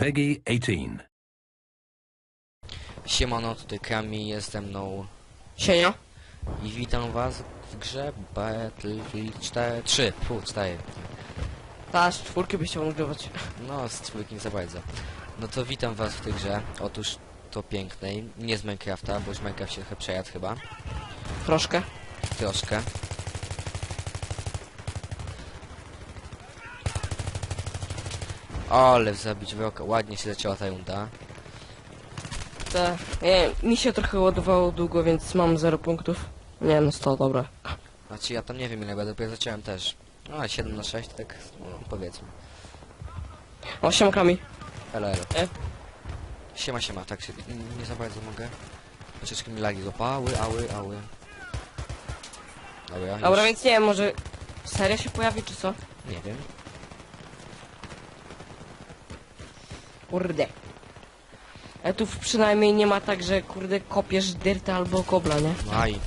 Peggy 18. Siemano, tutaj Kami, jest ze mną Sienia. i witam was w grze Battlefield 4, 3, fu, 4. Ta z czwórki by chciał nagrywać. No, z czwórki nie za bardzo. No to witam was w tej grze. Otóż to pięknej, nie z Minecrafta, bo już Minecraft się trochę przejadł chyba. Troszkę. Troszkę. Ale zabić wroga, ładnie się zaczęła ta runda. Ta, nie, mi się trochę ładowało długo, więc mam 0 punktów. Nie no 100, dobra. Znaczy ja tam nie wiem ile, bo dopiero zacząłem też. No, ale 7 na 6, tak no, powiedzmy. O, siemkami. Elo, elo. E. Siema, siema, tak się nie za bardzo mogę. Troszeczkę mi lagi złapały, ały, ały. Dobra, Dobra, już więc nie wiem, może seria się pojawi, czy co? nie wiem. Kurde. E tu przynajmniej nie ma tak, że kurde kopiesz dyrta albo kobla, nie? Aj.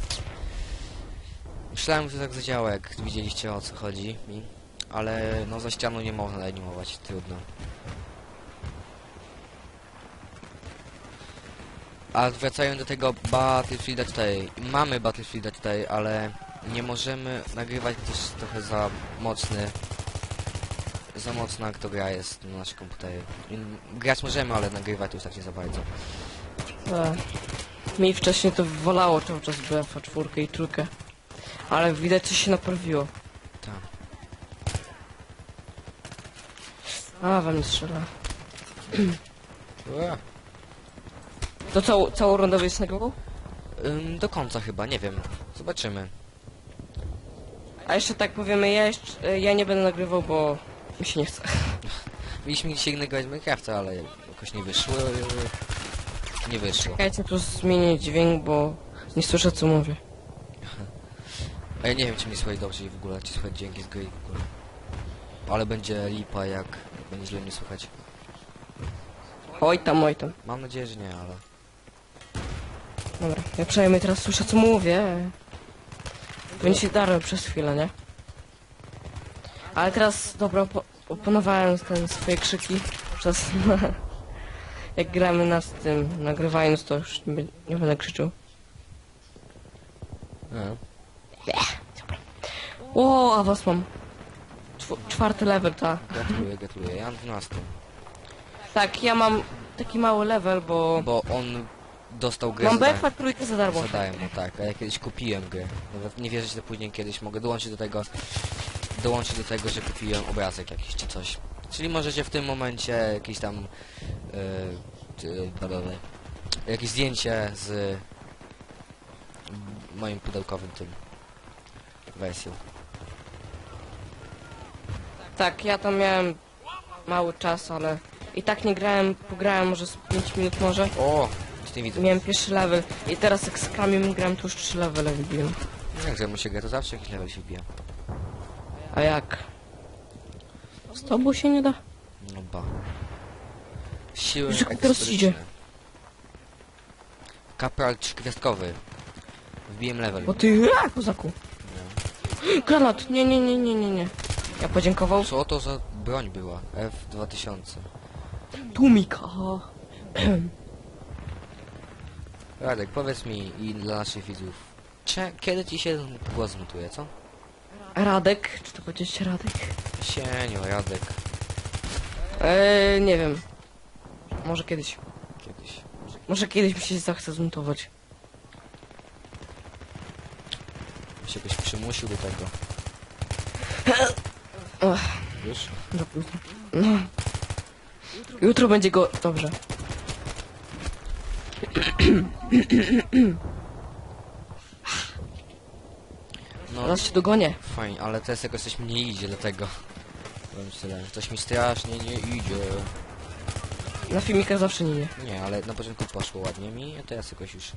Myślałem, że tak zadziała, jak widzieliście o co chodzi mi. Ale no za ścianą nie można animować, trudno. A wracając do tego Battlefielda 4. Mamy Battlefielda 4, ale nie możemy nagrywać, gdyż trochę za mocny. Za mocna jak to gra jest na naszym komputerze. Grać możemy, ale nagrywać już tak nie za bardzo. E, mi wcześniej to wolało cały czas BF-a czwórkę i trójkę. Ale widać, coś się naprawiło. Tak. A, we mnie strzela. Ua. To całą, całą rundę jest nagrywał? Ym, do końca chyba, nie wiem. Zobaczymy. A jeszcze tak powiemy, ja jeszcze, ja nie będę nagrywał, bo mi się nie chce. Mieliśmy dzisiaj nagrywać Minecrafta, ale jakoś nie wyszło. Nie wyszło. Czekajcie, tu zmienię dźwięk, bo nie słyszę co mówię. A ja nie wiem, czy mi słychać dobrze i w ogóle, czy słychać dźwięki z gry w ogóle. Ale będzie lipa, jak będzie źle mnie słychać. Oj tam, oj tam. Mam nadzieję, że nie, ale... Dobra, ja przynajmniej teraz słyszę co mówię. Będzie się przez chwilę, nie? Ale teraz, dobra, opo opanowałem ten swoje krzyki przez... Jak gramy na tym, nagrywając to już nie, nie będę krzyczał. No. O, a was mam. Czw czwarty level, ta. Gratuluję, gratuluję. Ja mam 12. Tak, ja mam taki mały level, bo... Bo on dostał grę Mam za, BF-a trójkę za darmo. zadałem mu, tak. A ja kiedyś kupiłem grę. Nawet nie wierzę, że później kiedyś mogę dołączyć do tego... Dołączyć do tego, że kupiłem obrazek jakiś czy coś. Czyli możecie w tym momencie jakieś tam... Yy, badane, jakieś zdjęcie z moim pudełkowym tym wersją. Tak, ja tam miałem mały czas, ale i tak nie grałem, pograłem może z 5 minut może. O! Czy nie widzę? Miałem pierwszy level i teraz jak z Kamiem grałem, to już 3 levele wybiłem. Jak że mu się gra, to zawsze jakiś level się wbija. A jak? Z tobą się nie da? No ba. Siły Że teraz idzie. Kapral trzygwiazdkowy. Wbiłem level. Bo ty, a, kozaku. Nie. Granat, nie, nie, nie, nie, nie, nie. Ja podziękował. Co to za broń była? F2000. Tumika. Radek, powiedz mi i dla naszych widzów. Cze kiedy ci się głos zmutuje, co? Radek, czy to powiedzieć Radek? Sienio, Radek. Eee, nie wiem. Może kiedyś. Kiedyś. Może kiedyś mi się zachce zmontować. Się jakoś przymusił do tego. Ach, Już? za późno. No. Jutro będzie go... Dobrze. No, Zaraz się dogonię. fajnie, ale teraz jakoś coś mi nie idzie, dlatego. Powiem tyle, że coś mi strasznie nie idzie. Na filmikach zawsze nie. Nie, ale na początku poszło ładnie mi, a teraz jakoś już...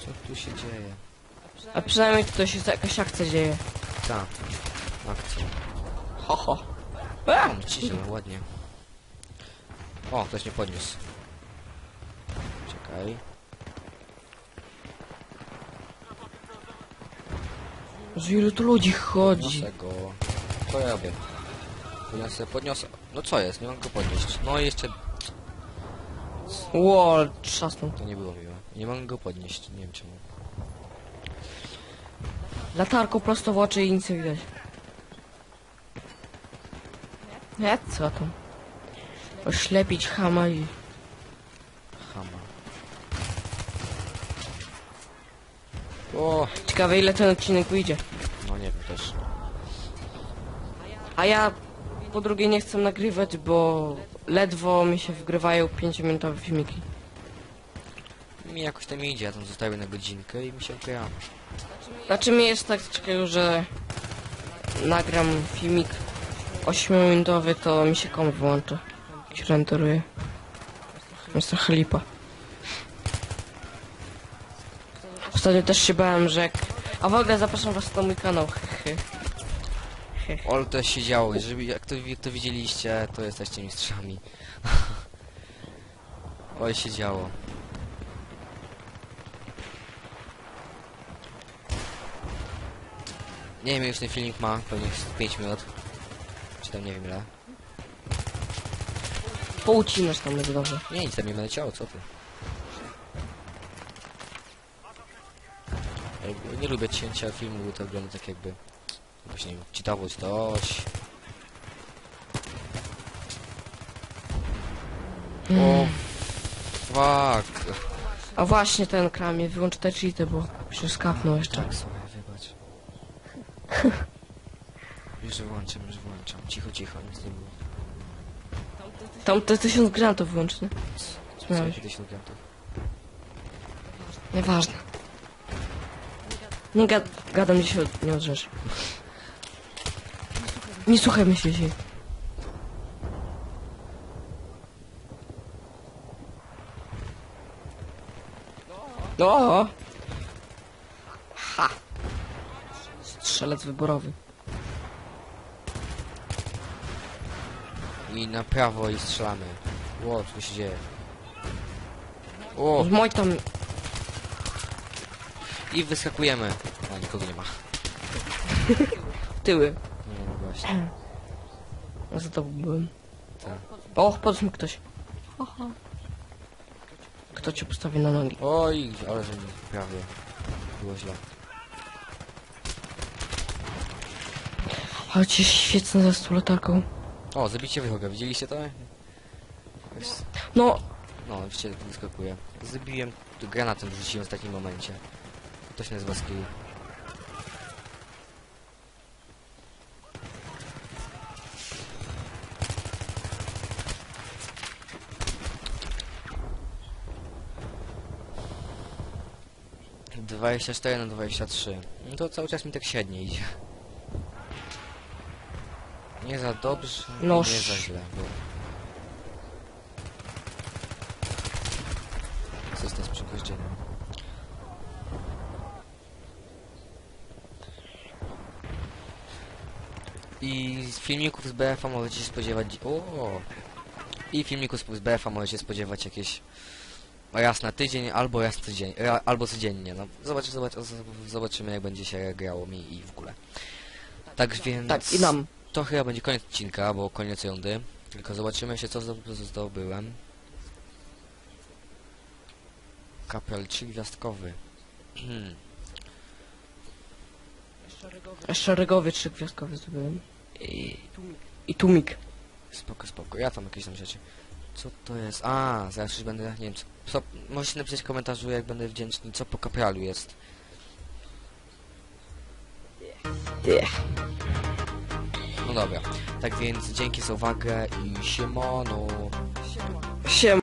Co tu się dzieje? A przynajmniej tutaj się jakaś akcja dzieje. Ta. Akcja. Ho, ho. O, ci się ładnie. O, ktoś mnie podniósł. Czekaj. Że ile tu ludzi chodzi? Podniosę go. Co ja robię? Podniosę, podniosę. No co jest? Nie mogę go podnieść. No i jeszcze Wall, trzasnął. to nie było miłe. Nie mogę go podnieść. Nie wiem czemu. Latarką prosto w oczy i nic nie widać. Nie, co tam? Oślepić chama i... O, Ciekawe ile ten odcinek wyjdzie. no nie wiem też. A ja po drugie nie chcę nagrywać, bo ledwo mi się wgrywają 5-minutowe filmiki. Mi jakoś tam idzie, ja tam zostawię na godzinkę i mi się gra. Znaczy mi jest tak czekają, że nagram filmik 8-minutowy, to mi się komp wyłącza. Jak się renderuje. Jest trochę lipa. Ostatnio też się bałem, że. A w ogóle zapraszam was na mój kanał. hehe. Ol to się działo, jeżeli jak to, jak to widzieliście, to jesteście mistrzami. Oj się działo. Nie wiem, już ten filmik ma, pewnie 5 minut. Czy tam nie wiem ile. Poucinasz tam będzie dobrze. Nie, nic tam nie będę ciało, co ty. Jakby Nie lubię cięcia filmu, bo to wygląda tak jakby... Właśnie, czytało coś. O, fuck. A właśnie ten kramie, wyłącz te cheaty, bo się skapnął jeszcze. Tak, słuchaj, wybacz. Już wyłączam, już wyłączam. Cicho, cicho, nic nie było. Tam te tysiąc grantów wyłącz, nie? Co Miałeś. kiedyś gigantów? Nieważne. Nie gad gadam dzisiaj, od- nie odrzesz. Nie słuchaj myśli się. O! Ha! Strzelec wyborowy. I na prawo i strzelamy. Ło, co się dzieje? O, Mój tam... i wyskakujemy. A, nikogo nie ma. tyły. Nie, no właśnie. Ja za tobą byłem. Tak. O, podchodź mi ktoś. Kto cię postawi na nogi? Oj, ale że mi prawie było źle. Ci świetne za tą latarką. O, zabicie wychoga, widzieliście to? No, No, widzicie, wyskakuje. Zabiłem, tu granatem rzuciłem w takim momencie. To się nazywa skill. Dwadzieścia cztery na dwadzieścia trzy. No to cały czas mi tak średnio idzie. Nie za dobrze, No nie za źle. Bo... System z I z filmików z BF-a możecie się spodziewać... O! I filmików z BF-a możecie spodziewać jakieś raz na tydzień, albo raz tydzień, ra, albo codziennie. No, zobacz, zobacz, zobaczymy jak będzie się grało mi i w ogóle. Tak więc... tak, i nam. To chyba będzie koniec odcinka, bo koniec rundy. Tylko zobaczymy się co zdo- zdobyłem. Kapel trzygwiazdkowy. Szeregowy trzygwiazdkowy zdobyłem. I I tumik. spoko, spoko. Ja tam jakieś tam rzeczy. Co to jest? A, zaraz już będę, nie wiem, co, co możecie napisać w komentarzu, jak będę wdzięczny, co po kapralu jest. No dobra. Tak więc dzięki za uwagę i siemano. Siem.